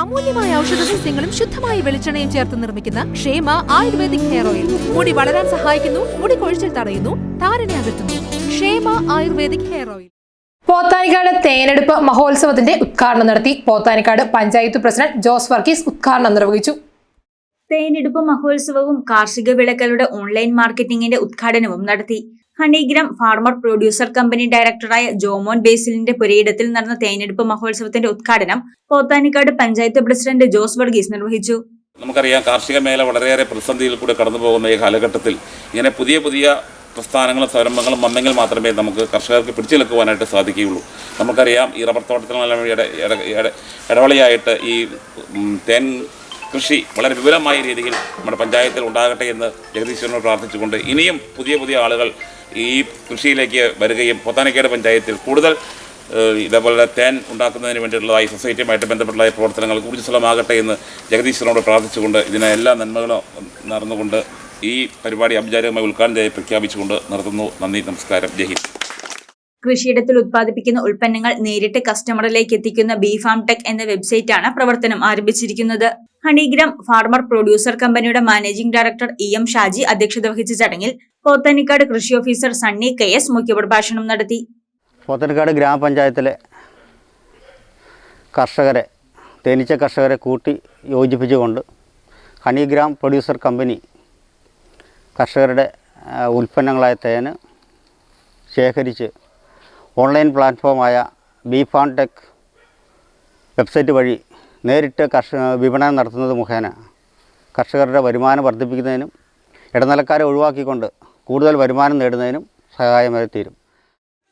അമൂല്യമായ ഔഷധ സസ്യങ്ങളും ശുദ്ധമായ വെളിച്ചെണ്ണയും ചേർത്ത് നിർമ്മിക്കുന്ന ക്ഷേമ ആയുർവേദിക് ഹെയർ ഓയിൽ. മുടി വളരാൻ സഹായിക്കുന്നു മുടി കൊഴിച്ചിൽ തടയുന്നു താരനെ അകറ്റുന്നു. Kshema ayurvedic hair oil. Pothanikkad തേനെടുപ്പ് മഹോത്സവത്തിന്റെ ഉദ്ഘാടനം നടത്തി പോത്താനിക്കാട് പഞ്ചായത്ത് പ്രസിഡന്റ് ജോസ് വർഗീസ് ഉദ്ഘാടനം നിർവഹിച്ചു. തേനെടുപ്പ് മഹോത്സവവും കാർഷിക വിളകളുടെ ഓൺലൈൻ മാർക്കറ്റിംഗിന്റെ ഉദ്ഘാടനവും നടത്തി. ഹണിഗ്രാം ഫാർമർ പ്രൊഡ്യൂസർ കമ്പനി ഡയറക്ടറായ ജോമോൻ ബേസിലിന്റെ പുരയിടത്തിൽ നടന്ന തേനെടുപ്പ് മഹോത്സവത്തിന്റെ ഉദ്ഘാടനം പോത്താനിക്കാട് പഞ്ചായത്ത് പ്രസിഡന്റ് ജോസ് വർഗീസ് നിർവഹിച്ചു. നമുക്കറിയാം കാർഷിക മേഖല വളരെയേറെ പ്രതിസന്ധിയിൽ കൂടെ കടന്നു പോകുന്ന ഈ കാലഘട്ടത്തിൽ ഇങ്ങനെ പുതിയ പുതിയ പ്രസ്ഥാനങ്ങളും സംരംഭങ്ങളും വന്നെങ്കിൽ മാത്രമേ നമുക്ക് കർഷകർക്ക് പിടിച്ചെടുക്കുവാനായിട്ട് സാധിക്കുകയുള്ളൂ. നമുക്കറിയാം ഈ റബ്ബർ തോട്ടത്തിനെല്ലാം ഇട ഇട- ഇട- ഇടവളിയായിട്ട് ഈ തേൻ കൃഷി വളരെ വിപുലമായ രീതിയിൽ നമ്മുടെ പഞ്ചായത്തിൽ ഉണ്ടാകട്ടെ എന്ന് ജഗദീശ്വരനോട് പ്രാർത്ഥിച്ചുകൊണ്ട് ഇനിയും പുതിയ പുതിയ ആളുകൾ ഈ കൃഷിയിലേക്ക് വരികയും പൊത്താനക്കേട് പഞ്ചായത്തിൽ കൂടുതൽ ഇതേപോലെ തേൻ ഉണ്ടാക്കുന്നതിന് വേണ്ടിയിട്ടുള്ളതായി സൊസൈറ്റിയുമായിട്ട് ബന്ധപ്പെട്ടുള്ള പ്രവർത്തനങ്ങൾ ഊർജസ്വലമാകട്ടെ എന്ന് ജഗദീശ്വരനോട് പ്രാർത്ഥിച്ചുകൊണ്ട് ഇതിനെ എല്ലാ നന്മകളും നടന്നുകൊണ്ട് ഈ പരിപാടി ഔപചാരികമായി ഉദ്ഘാടനം ചെയ്ത് പ്രഖ്യാപിച്ചുകൊണ്ട് നിർത്തുന്നു. നന്ദി നമസ്കാരം. ജയ് ഹിന്ദ്. കൃഷിയിടത്തിൽ ഉത്പാദിപ്പിക്കുന്ന ഉൽപ്പന്നങ്ങൾ നേരിട്ട് കസ്റ്റമറിലേക്ക് എത്തിക്കുന്ന ബി ഫാം ടെക് എന്ന വെബ്സൈറ്റാണ് പ്രവർത്തനം ആരംഭിച്ചിരിക്കുന്നത്. ഹണിഗ്രാം ഫാർമർ പ്രൊഡ്യൂസർ കമ്പനിയുടെ managing director E M Shaji അധ്യക്ഷത വഹിച്ച ചടങ്ങിൽ പോത്താനിക്കാട് കൃഷി ഓഫീസർ സണ്ണി കെ എസ് മുഖ്യപ്രഭാഷണം നടത്തി. പോത്തനിക്കാട് ഗ്രാമപഞ്ചായത്തിലെ കർഷകരെ തേനീച്ച കർഷകരെ കൂട്ടി യോജിപ്പിച്ചുകൊണ്ട് ഹണിഗ്രാം പ്രൊഡ്യൂസർ കമ്പനി കർഷകരുടെ ഉൽപ്പന്നങ്ങളായ തേന് ശേഖരിച്ച് ഓൺലൈൻ പ്ലാറ്റ്ഫോമായ ബി ഫാൺ ടെക് വെബ്സൈറ്റ് വഴി നേരിട്ട് കർഷക വിപണനം നടത്തുന്നത് മുഖേന കർഷകരുടെ വരുമാനം വർദ്ധിപ്പിക്കുന്നതിനും ഇടനിലക്കാരെ ഒഴിവാക്കിക്കൊണ്ട് കൂടുതൽ വരുമാനം നേടുന്നതിനും സഹായമായി തീരും.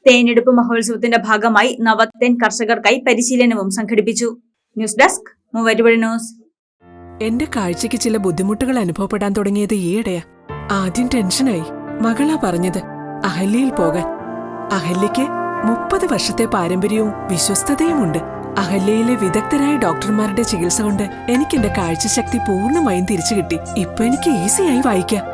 തേനെടുപ്പ് മഹോത്സവത്തിന്റെ ഭാഗമായി നവത്തേൻ കർഷകർക്കായി പരിശീലനവും സംഘടിപ്പിച്ചു. News desk Muvattupuzha news. എന്റെ കാഴ്ചക്ക് ചില ബുദ്ധിമുട്ടുകൾ അനുഭവപ്പെടാൻ തുടങ്ങിയത് ഈയിടെയാ. ആദ്യം ടെൻഷനായി. മകളാ പറഞ്ഞത് അഹല്യയിൽ പോകാൻ. അഹല്യയ്ക്ക് മുപ്പത് വർഷത്തെ പാരമ്പര്യവും വിശ്വസ്തതയുമുണ്ട്. അഹല്യയിലെ വിദഗ്ധരായ ഡോക്ടർമാരുടെ ചികിത്സ കൊണ്ട് എനിക്ക് എന്റെ കാഴ്ചശക്തി പൂർണമായും തിരിച്ചു കിട്ടി ഇപ്പൊ എനിക്ക് ഈസിയായി വായിക്കാം.